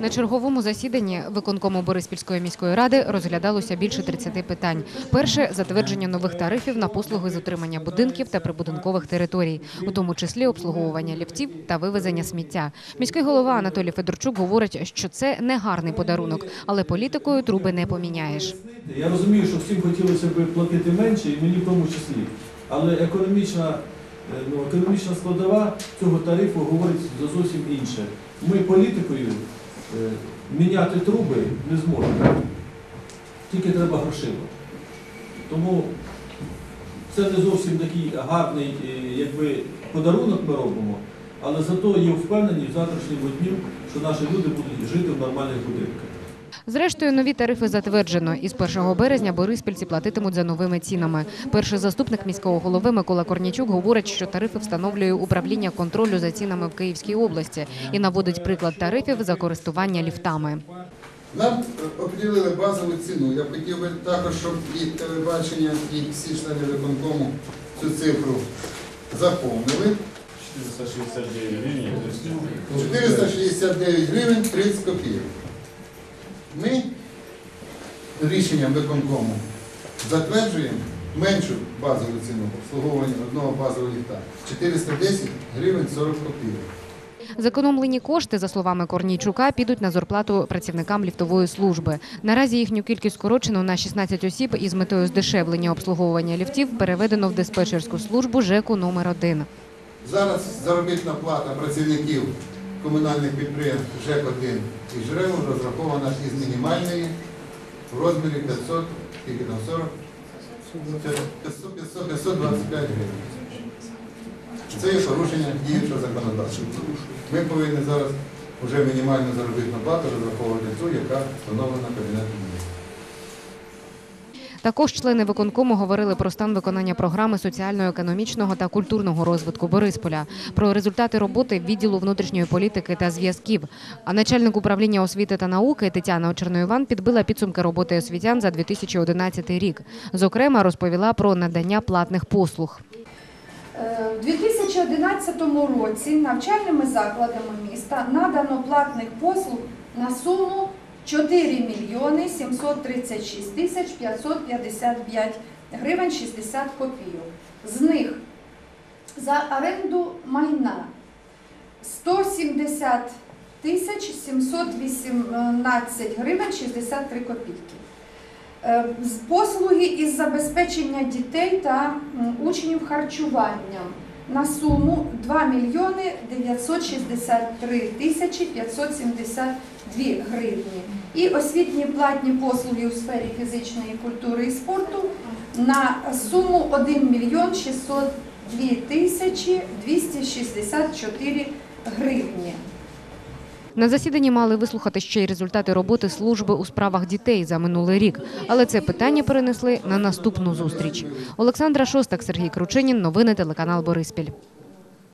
На черговому засіданні виконкому Бориспільської міської ради розглядалося більше 30 питань. Перше затвердження нових тарифів на послуги з утримання будинків та прибудинкових територій, у тому числі обслуговування ліфтів та вивезення сміття. Міський голова Анатолій Федорчук говорить, що це не гарний подарунок, але політикою труби не поміняєш. Я розумію, що всім хотілося б платити менше, і мені в тому числі. Але економічна, ну, економічна складова цього тарифу говорить за зовсім інше. Ми політикою е, міняти труби не зможемо. Тільки треба грошима. Тому це не зовсім такий гарний е, якби, подарунок ми робимо, але зато є впевнені в завтрашньому дню, що наші люди будуть жити в нормальних будинках. Зрештою, нові тарифи затверджено. Із 1 березня бориспільці платитимуть за новими цінами. Перший заступник міського голови Микола Корнічук говорить, що тарифи встановлює управління контролю за цінами в Київській області і наводить приклад тарифів за користування ліфтами. Нам определили базову ціну. Я б хотів би також, щоб і телебачення, і всі члени виконкому цю цифру заповнили. 469 гривень. 469 гривень 30 копійок. Ми рішенням виконкому затверджуємо меншу базову ціну обслуговування одного базового ліфта 410 гривень 40 копійок. Зекономлені кошти, за словами Корнійчука, підуть на зарплату працівникам ліфтової служби. Наразі їхню кількість скорочено на 16 осіб і з метою здешевлення обслуговування ліфтів переведено в диспетчерську службу ЖЕКу номер 1 Зараз заробітна плата працівників комунальних підприємств ЖЕК-1 і ЖРЕМу розрахована із мінімальної в розмірі 500, скільки там 40? 500, 500, 525 гривень. Це є порушення діючого законодавства. Ми повинні зараз вже мінімальну заробітну плату розраховувати ту, яка встановлена Кабінетом міністрів. Також члени виконкому говорили про стан виконання програми соціально-економічного та культурного розвитку Борисполя, про результати роботи відділу внутрішньої політики та зв'язків. А начальник управління освіти та науки Тетяна Черноїван підбила підсумки роботи освітян за 2011 рік. Зокрема, розповіла про надання платних послуг. Е, У 2011 році навчальними закладами міста надано платних послуг на суму 4 мільйони 736 тисяч 555 гривень 60 копійок. З них за оренду майна 170 тисяч 718 гривень 63 копійки. Е, Послуги із забезпечення дітей та учнів харчуванням на суму 2 мільйони 963 тисячі 572 гривні. І освітні платні послуги у сфері фізичної культури і спорту на суму 1 мільйон 602 тисячі 264 гривні. На засіданні мали вислухати ще й результати роботи служби у справах дітей за минулий рік, але це питання перенесли на наступну зустріч. Олександра Шостак, Сергій Кручинін. Новини телеканал Бориспіль.